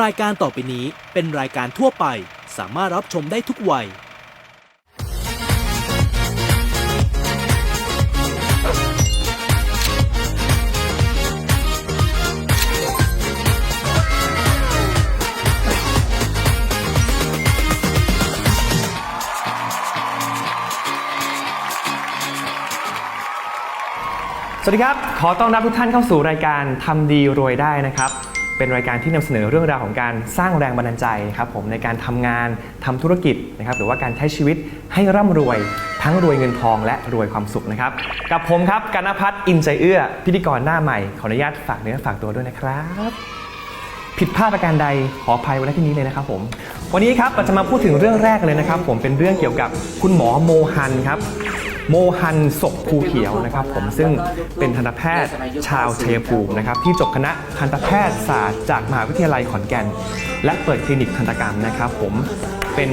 รายการต่อไปนี้เป็นรายการทั่วไป สามารถรับชมได้ทุกวัย สวัสดีครับ ขอต้อนรับทุกท่านเข้าสู่รายการทำดีรวยได้นะครับ เป็นรายการที่นำเสนอเรื่องราวของการสร้างแรงบันดาลใจครับผมในการทำงานทำธุรกิจนะครับหรือว่าการใช้ชีวิตให้ร่ำรวย ทั้งรวยเงินทองและรวยความสุขนะครับ กับผมครับกนพัฒน์อินใจเอื้อ พิธีกรหน้าใหม่ ขออนุญาตฝากเนื้อฝากตัวด้วยนะครับผิดพลาดประการใดขออภัยไว้ณที่นี้เลยนะครับผม วันนี้ครับเราจะมาพูดถึงเรื่องแรกเลยนะครับ ผมเป็นเรื่องเกี่ยวกับคุณหมอโมฮันครับ โมฮันศกภูเขียวนะครับผมซึ่งเป็นทันตแพทย์ชาวชัยภูมินะครับที่จบคณะทันตแพทยศาสตร์จากมหาวิทยาลัยขอนแก่น และเปิดคลินิกทันตกรรมนะครับผมเป็น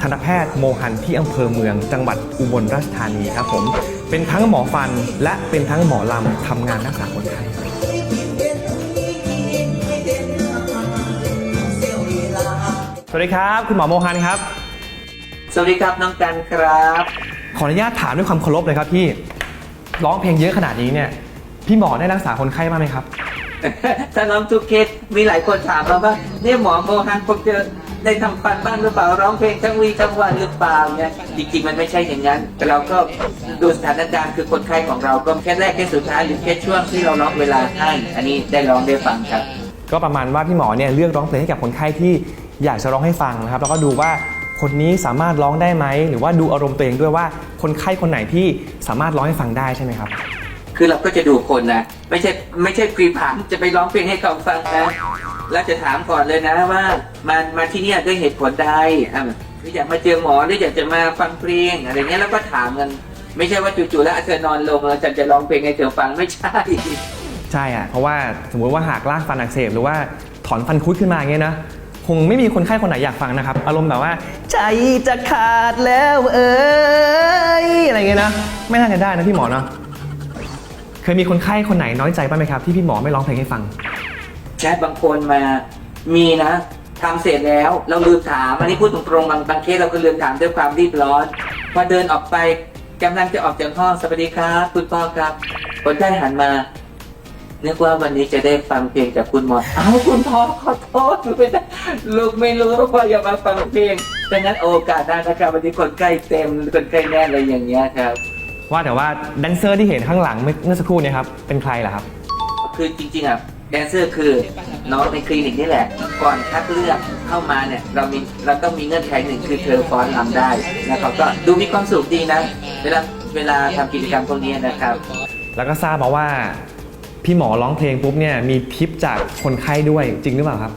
ทันตแพทย์โมฮันที่อำเภอเมืองจังหวัดอุบลราชธานีครับผมเป็นทั้งหมอฟันและเป็นทั้งหมอลำทำงานรักษาคนไข้สวัสดีครับ คุณหมอโมฮันครับ สวัสดีครับน้องกันครับ ขออนุญาตถามด้วยความเคารพเลยครับพี่ร้องเพลงเยอะขนาดนี้เนี่ย พี่หมอได้รักษาคนไข้บ้างไหมครับ ถ้าน้องทุกเคสมีหลายคนถามมาว่าเนี่ยหมอโมฮันคงจะได้ทำฟันบ้างหรือเปล่าร้องเพลงทั้งวีทั้งวันหรือเปล่าเนี่ยจริง ๆ มันไม่ใช่อย่างนั้น แต่เราก็ดูสถานการณ์คือคนไข้ของเราก็แค่แรกแค่สุดท้ายหรือแค่ช่วงที่เราร้องเวลาให้อันนี้ได้ร้องได้ฟังครับ ก็ประมาณว่าพี่หมอเนี่ยเลือกร้องเพลงให้กับคนไข้ที่อยากจะร้องให้ฟังนะครับแล้วก็ดูว่า คนนี้สามารถร้องได้ไหม หรือว่าดูอารมณ์ตัวเองด้วยว่าคนไข้คนไหนที่สามารถร้องให้ฟังได้ใช่ไหมครับ คือเราก็จะดูคนนะ ไม่ใช่ไม่ใช่ปรีผามจะไปร้องเพลงให้เขาฟังนะเราจะถามก่อนเลยนะว่ามามาที่เนี่ยด้วยเหตุผลใดอะคืออยากมาเจอหมอหรืออยากจะมาฟังเพลงอะไรเงี้ยแล้วก็ถามกันไม่ใช่ว่าจู่ๆแล้วเธอนอนลงแล้วฉันจะร้องเพลงให้เธอฟังไม่ใช่ใช่อะเพราะว่าสมมุติว่าหากลากฟันอักเสบหรือว่าถอนฟันคุดขึ้นมาอย่างเงี้ยนะ คงไม่มีคนไข้คนไหนอยากฟังนะครับ อารมณ์แบบว่า ใจจะขาดแล้วเอ้ยอะไรเงี้ยนะไม่น่าจะได้นะพี่หมอเนาะเคยมีคนไข้คนไหนน้อยใจบ้างไหมครับที่พี่หมอไม่ร้องเพลงให้ฟัง แชทบางคนมา มีนะทำเสร็จแล้วเราลืมถามอันนี้พูดตรงๆบางบางเคสเราก็ลืมถามด้วยความรีบร้อน พอเดินออกไปกำลังจะออกจากห้องสวัสดีครับ คุณพ่อครับ คนไข้หันมา นึกว่าวันนี้จะได้ฟังเพลงจากคุณหมออ้าวคุณพ่อขอโทษไม่ได้ลูกไม่รู้ว่าอย่ามาฟังเพลงดังนั้นโอกาสหน้านะครับวันนี้คนใกล้เต็มคนใกล้แน่นอะไรอย่างเงี้ยครับ ว่าแต่ว่าแดนเซอร์ที่เห็นข้างหลังเมื่อเมื่อสักครู่เนี่ยครับเป็นใครล่ะครับ คือจริงๆอะแดนเซอร์คือน้องในคลินิกนี่แหละ ก่อนคัดเลือกเข้ามาเนี่ยเรามีเราต้องมีเงื่อนไขหนึ่งคือเธอฟ้อนรำได้แล้วเขาก็ดูมีความสุขดีนะ เวลาเวลาทำกิจกรรมพวกนี้นะครับ แล้วก็ทราบมาว่า พี่หมอร้องเพลงปุ๊บเนี่ยมีทิปจากคนไข้ด้วยจริงหรือเปล่าครับ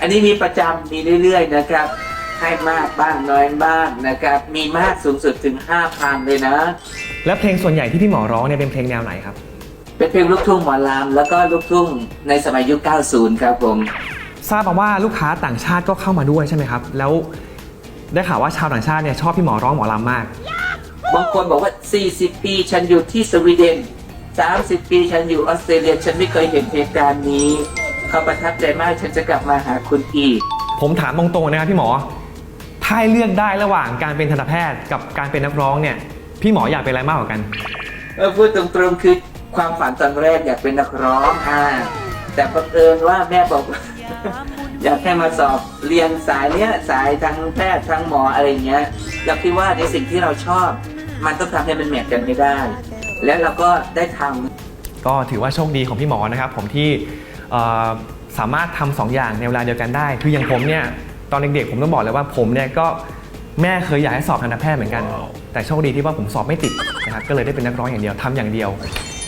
อันนี้มีประจำมีเรื่อยๆนะครับ ให้มากบ้างน้อยบ้างนะครับ มีมากสูงสุดถึง 5,000 เลยนะ แล้วเพลงส่วนใหญ่ที่พี่หมอร้องเนี่ยเป็นเพลงแนวไหนครับ เป็นเพลงลูกทุ่งหมอลำแล้วก็ลูกทุ่งในสมัยยุค 90 ครับผม ทราบมาว่าลูกค้าต่างชาติก็เข้ามาด้วยใช่ไหมครับ แล้วได้ข่าวว่าชาวต่างชาติเนี่ยชอบพี่หมอร้องหมอลำมาก บางคนบอกว่า 40 ปี ฉันอยู่ที่สวีเดน 30 ปีฉันอยู่ออสเตรเลียฉันไม่เคยเห็นเหตุการณ์นี้ เขาประทับใจมากฉันจะกลับมาหาคุณอีก ผมถามตรงๆนะครับพี่หมอ ถ้าให้เลือกได้ระหว่างการเป็นทันตแพทย์กับการเป็นนักร้องเนี่ย พี่หมออยากเป็นอะไรมากกว่ากัน เออพูดตรงๆคือความฝันตอนแรกอยากเป็นนักร้องอ่าแต่บังเอิญว่าแม่บอกอยากให้มาสอบเรียนสายเนี้ยสายทางแพทย์ทางหมออะไรเงี้ยเราคิดว่าในสิ่งที่เราชอบ มันต้องทำให้มันแมทกันไม่ได้ แล้วเราก็ได้ทำก็ถือว่าโชคดีของพี่หมอนะครับ ผมที่เอ่อสามารถทำสองอย่างในเวลาเดียวกันได้ คืออย่างผมเนี่ยตอนเด็กๆผมต้องบอกเลยว่าผมเนี่ยก็แม่เคยอยากให้สอบทันตแพทย์เหมือนกัน แต่โชคดีที่ว่าผมสอบไม่ติดนะครับก็เลยได้เป็นนักร้องอย่างเดียวทำอย่างเดียว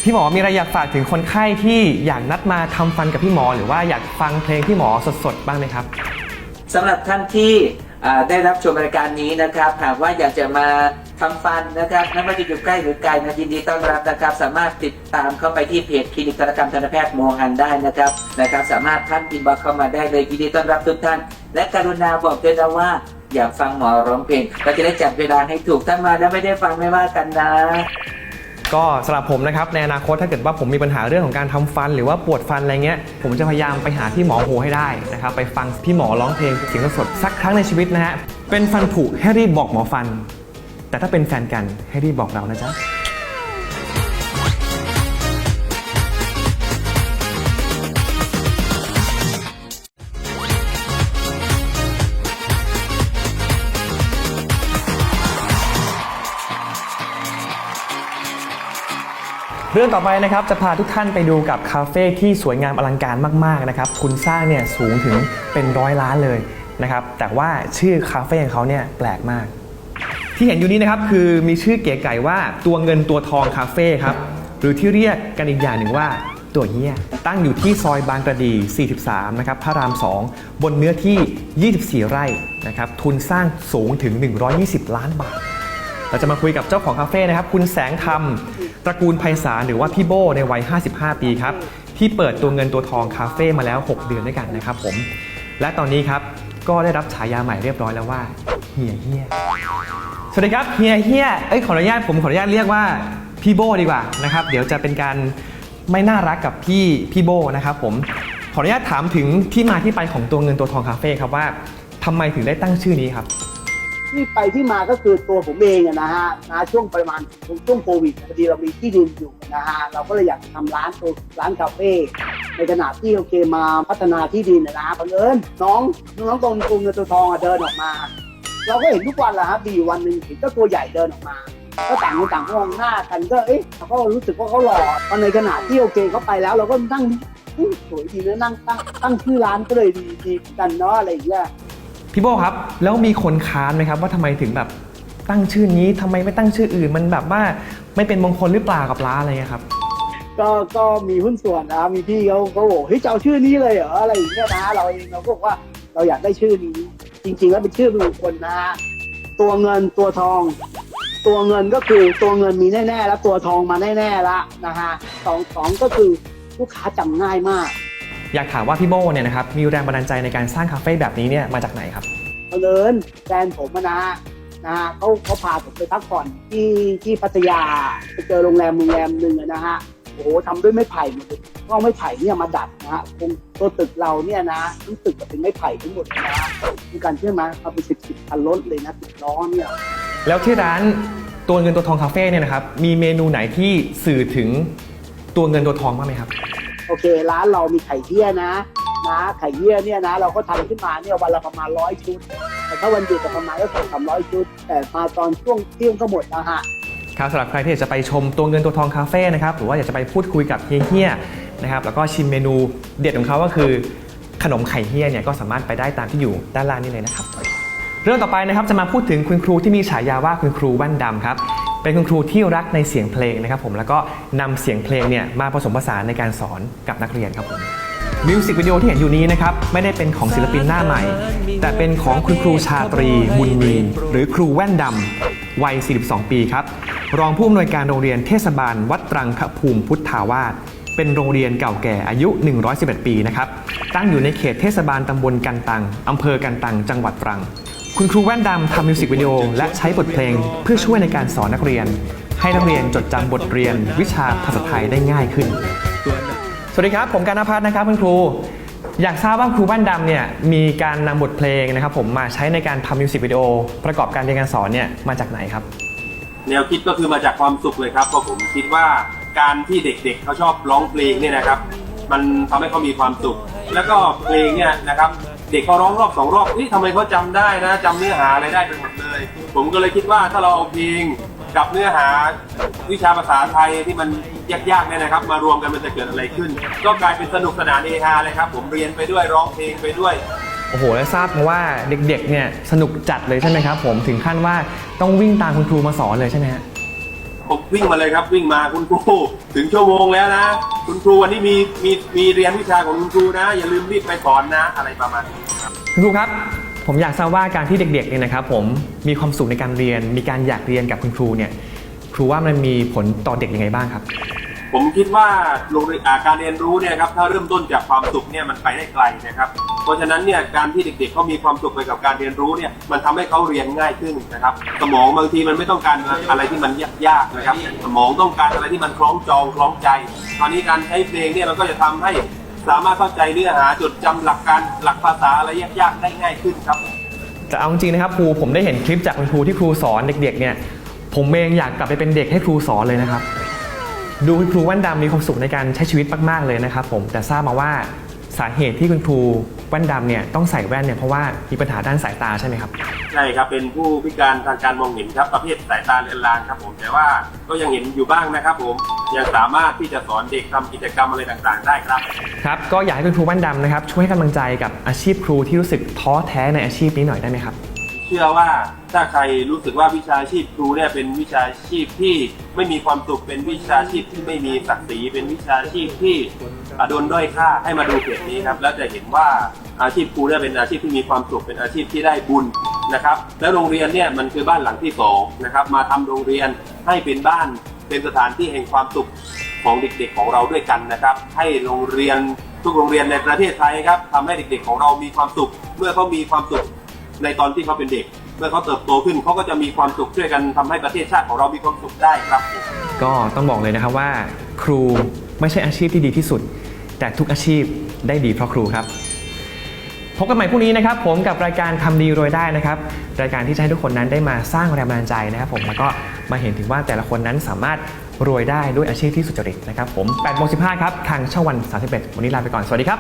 พี่หมอมีอะไรอยากฝากถึงคนไข้ที่อยากนัดมาทำฟันกับพี่หมอ หรือว่าอยากฟังเพลงพี่หมอสดๆบ้างไหมครับสำหรับท่านที่อ่าได้รับชมรายการนี้นะครับหากว่าอยากจะมา ทำฟันนะครับไม่ว่าจะอยู่ใกล้หรือไกลนะยินดีต้อนรับนะครับ สามารถติดตามเข้าไปที่เพจคลินิกศัลยกรรมทันตแพทย์โมฮันได้นะครับนะครับ สามารถท่านอินบ็อกซ์เข้ามาได้เลยยินดีต้อนรับทุกท่าน และกรุณาบอกด้วยนะว่าอยากฟังหมอร้องเพลงเราจะได้จัดเวลาให้ถูกท่านมาแล้วไม่ได้ฟังไม่ว่ากันนะ ก็สำหรับผมนะครับในอนาคตถ้าเกิดว่าผมมีปัญหาเรื่องของการทำฟัน หรือว่าปวดฟันอะไรเงี้ย ผมจะพยายามไปหาที่หมอหูให้ได้นะครับไปฟังพี่หมอร้องเพลงเสียงสดๆสักครั้งในชีวิตนะฮะเป็นฟันผุให้รีบบอกหมอฟัน แต่ถ้าเป็นแฟนกันให้รีบบอกเรานะจ๊ะเรื่องต่อไปนะครับจะพาทุกท่านไปดูกับคาเฟ่ที่สวยงามอลังการมากๆนะครับทุนสร้างเนี่ยสูงถึงเป็นร้อยล้านเลยนะครับแต่ว่าชื่อคาเฟ่ของเขาเนี่ยแปลกมาก ที่เห็นอยู่นี้นะครับคือมีชื่อเก๋ไก่ว่าตัวเงินตัวทองคาเฟ่ครับหรือที่เรียกกันอีกอย่างหนึ่งว่าตัวเฮียตั้งอยู่ที่ซอยบางกระดี 43 นะครับ พระราม 2 บนเนื้อที่ 24 ไร่นะครับ ทุนสร้างสูงถึง 120 ล้านบาท เราจะมาคุยกับเจ้าของคาเฟ่นะครับ คุณแสงธรรม ตระกูลไพศาลหรือว่าพี่โบในวัย 55 ปีครับ ที่เปิดตัวเงินตัวทองคาเฟ่มาแล้ว 6 เดือนด้วยกันนะครับผม และตอนนี้ครับ ก็ได้รับฉายาใหม่เรียบร้อยแล้วว่าเฮียเฮีย สวัสดีครับเฮียเฮียเอ้ยขออนุญาตผมขออนุญาตเรียกว่าพี่โบดีกว่านะครับ เดี๋ยวจะเป็นการไม่น่ารักกับพี่พี่โบนะครับผมขออนุญาตถามถึงที่มาที่ไปของตัวเงินตัวทองคาเฟ่ครับว่าทำไมถึงได้ตั้งชื่อนี้ครับ ที่ไปที่มาก็คือตัวผมเองนะฮะนะช่วงประมาณช่วงโควิดพอดีเรามีที่ดินอยู่นะฮะเราก็เลยอยากทำร้านตัวร้านคาเฟ่ในขณะที่โอเคมาพัฒนาที่ดินนะฮะบังเอิญน้องน้องตรงกรุงเงินตัวทองอเดินออกมา เราก็เห็นทุกวันแหละครับดีอยู่วันหนึ่งเห็นเจ้าตัวใหญ่เดินออกมา ก็ต่างคนต่างมองหน้ากันก็เอ๊ะเราก็รู้สึกว่าเขาหล่อตอนในขณะที่โอเคเขาไปแล้ว เราก็นั่งอุ๊ยสวยดีนะนั่งตั้งตั้งชื่อร้านก็เลยดีดีกันเนาะอะไรอย่างเงี้ยพี่โบครับ แล้วมีคนค้านไหมครับ ว่าทำไมถึงแบบตั้งชื่อนี้ทำไมไม่ตั้งชื่ออื่น มันแบบว่าไม่เป็นมงคลหรือเปล่ากับร้านอะไรเงี้ยครับก็ก็มีหุ้นส่วนนะมีพี่เขาเขาบอกเฮ้ยจะเอาชื่อนี้เลยเหรออะไรอย่างเงี้ยนะเราเองเราก็บอกว่าเราอยากได้ชื่อนี้ จริงๆ แล้วเป็นชื่อมงคลนะฮะตัวเงินตัวทอง ตัวเงินก็คือตัวเงินมีแน่ๆแล้วตัวทองมาแน่ๆละนะฮะสองสองก็คือลูกค้าจำง่ายมาก อยากถามว่าพี่โบเนี่ยนะครับมีแรงบันดาลใจในการสร้างคาเฟ่แบบนี้เนี่ยมาจากไหนครับเพราะเอิญแฟนผมอะนะฮะนะฮะเขาเขาพาผมไปพักผ่อนที่ที่พัทยาไปเจอโรงแรมโรงแรมหนึ่งอะนะฮะ โอ้โหทำด้วยไม้ไผ่หมดเลยก็เอาไม้ไผ่เนี่ยมาดัดนะฮะตรงตัวตึกเราเนี่ยนะทั้งตึกก็เป็นไม้ไผ่ทั้งหมดเลยนะฮะมีการเชื่อไหมเอาไปสิบสิบคันรถเลยนะสิบล้อเนี่ยแล้วที่ร้านตัวเงินตัวทองคาเฟ่เนี่ยนะครับมีเมนูไหนที่สื่อถึงตัวเงินตัวทองบ้างไหมครับ โอเค ร้านเรามีไข่เยี่ยนะนะไข่เยี่ยเนี่ยนะ เราก็ทำขึ้นมาเนี่ยวันละประมาณร้อยชุด แต่ถ้าวันหยุดก็ประมาณก็สองสามร้อยชุด แต่มาตอนช่วงเที่ยงก็หมดนะฮะ ครับสำหรับใครที่อยากจะไปชมตัวเงินตัวทองคาเฟ่นะครับหรือว่าอยากจะไปพูดคุยกับเฮียเฮียนะครับแล้วก็ชิมเมนูเด็ดของเขาก็คือขนมไข่เฮียเนี่ยก็สามารถไปได้ตามที่อยู่ด้านล่างนี้เลยนะครับ เรื่องต่อไปนะครับจะมาพูดถึงคุณครูที่มีฉายาว่าคุณครูแว่นดำครับเป็นคุณครูที่รักในเสียงเพลงนะครับผมแล้วก็นำเสียงเพลงเนี่ยมาผสมผสานในการสอนกับนักเรียนครับผมมิวสิกวิดีโอที่เห็นอยู่นี้นะครับไม่ได้เป็นของศิลปินหน้าใหม่ แต่เป็นของคุณครูชาตรีบุญมีหรือครูแว่นดำวัย 42 ปีครับ รองผู้อำนวยการโรงเรียนเทศบาลวัดตรังคภูมิพุทธาวาสเป็นโรงเรียนเก่าแก่อายุ 111 ปีนะครับตั้งอยู่ในเขตเทศบาลตำบลกันตังอำเภอกันตัง จังหวัดตรัง คุณครูแว่นดำทำมิวสิกวิดีโอและใช้บทเพลงเพื่อช่วยในการสอนนักเรียน ให้นักเรียนจดจำบทเรียนวิชาภาษาไทยได้ง่ายขึ้น สวัสดีครับ ผมการณพัฒน์นะครับคุณครูอยากทราบว่าครูแว่นดำเนี่ยมีการนำบทเพลงนะครับผมมาใช้ในการทำมิวสิกวิดีโอประกอบการเรียนการสอนเนี่ยมาจากไหนครับ แนวคิดก็คือมาจากความสุขเลยครับเพราะผมคิดว่าการที่เด็กๆเขาชอบร้องเพลงเนี่ยนะครับ มันทำให้เขามีความสุข แล้วก็เพลงเนี่ยนะครับ เด็กเขาร้องรอบสองรอบนี่ทำไมเขาจำได้นะจำเนื้อหาอะไรได้ไปหมดเลย ผมก็เลยคิดว่าถ้าเราเอาเพลงกับเนื้อหาวิชาภาษาไทยที่มันยากๆเนี่ยนะครับ มารวมกันมันจะเกิดอะไรขึ้น ก็กลายเป็นสนุกสนานเฮฮาเลยครับ ผมเรียนไปด้วยร้องเพลงไปด้วย อ้โหและทราบมาว่าเด็กๆเนี่ยสนุกจัดเลยใช่ไหมครับ ผมถึงขั้นว่าต้องวิ่งตามคุณครูมาสอนเลยใช่ไหมฮะผมวิ่งมาเลยครับวิ่งมาคุณครูถึงชั่วโมงแล้วนะ คุณครูวันนี้มีมีมีเรียนวิชาของคุณครูนะ อย่าลืมรีบไปสอนนะ อะไรประมาณนี้ครับคุณครูครับ ผมอยากทราบว่าการที่เด็กๆเนี่ยนะครับผมมีความสุขในการเรียน มีการอยากเรียนกับคุณครูเนี่ยครูว่ามันมีผลต่อเด็กยังไงบ้างครับผผมคิดว่าโรงเรียนอ่าการเรียนรู้เนี่ยครับถ้าเริ่มต้นจากความสุขเนี่ยมันไปได้ไกลนะครับ เพราะฉะนั้นเนี่ยการที่เด็กๆเขามีความสุขไปกับการเรียนรู้เนี่ยมันทำให้เขาเรียนง่ายขึ้นนะครับ สมองบางทีมันไม่ต้องการอะไรที่มันยากๆนะครับ สมองต้องการอะไรที่มันคล้องจองคล้องใจคราวนี้การใช้เพลงเนี่ยมันก็จะทำให้สามารถเข้าใจเนื้อหาจดจำหลักการหลักภาษาอะไรยากๆได้ง่ายขึ้นครับแต่เอาจริงนะครับครูผมได้เห็นคลิปจากคุณครูที่ครูสอนเด็กๆเนี่ยผมเองอยากกลับไปเป็นเด็กให้ครูสอนเลยนะครับ ดูคุณครูว่นดำมีความสุขในการใช้ชีวิตมากๆเลยนะครับผมแต่ทราบมาว่าสาเหตุที่คุณครู แว่นดำเนี่ยต้องใส่แว่นเนี่ยเพราะว่ามีปัญหาด้านสายตาใช่ไหมครับ ใช่ครับ เป็นผู้พิการทางการมองเห็นครับประเภทสายตาเลือนลางครับผม แต่ว่าก็ยังเห็นอยู่บ้างนะครับผมยังสามารถที่จะสอนเด็กทำกิจกรรมอะไรต่างๆ ได้ครับ ครับก็อยากให้คุณครูแว่นดำนะครับช่วยให้กำลังใจกับอาชีพครูที่รู้สึกท้อแท้ในอาชีพนี้หน่อยได้ไหมครับ เชื่อว่าถ้าใครรู้สึกว่าวิชาชีพครูเนี่ยเป็นวิชาชีพที่ไม่มีความสุขเป็นวิชาชีพที่ไม่มีศักดิ์ศรีเป็นวิชาชีพที่โดนด้อยค่าให้มาดูเพจนี้ครับแล้วจะเห็นว่าอาชีพครูเนี่ยเป็นอาชีพที่มีความสุขเป็นอาชีพที่ได้บุญนะครับแล้วโรงเรียนเนี่ยมันคือบ้านหลังที่สองนะครับมาทำโรงเรียนให้เป็นบ้านเป็นสถานที่แห่งความสุขของเด็กๆของเราด้วยกันนะครับ ให้โรงเรียนทุกโรงเรียนในประเทศไทยครับทำให้เด็กๆของเรามีความสุข เมื่อเขามีความสุข ในตอนที่เขาเป็นเด็ก เมื่อเขาเติบโตขึ้นเขาก็จะมีความสุขช่วยกันทำให้ประเทศชาติของเรามีความสุขได้ครับ ก็ต้องบอกเลยนะครับว่า ครูไม่ใช่อาชีพที่ดีที่สุด แต่ทุกอาชีพได้ดีเพราะครูครับพบกันใหม่พรุ่งนี้นะครับ ผมกับรายการทำดีรวยได้นะครับ รายการที่จะให้ทุกคนนั้นได้มาสร้างแรงบันดาลใจนะครับ ผมแล้วก็มาเห็นถึงว่าแต่ละคนนั้นสามารถรวยได้ด้วยอาชีพที่สุจริตนะครับ ผม8โมง15ครับทางช่องวัน 31 วันนี้ลาไปก่อน สวัสดีครับ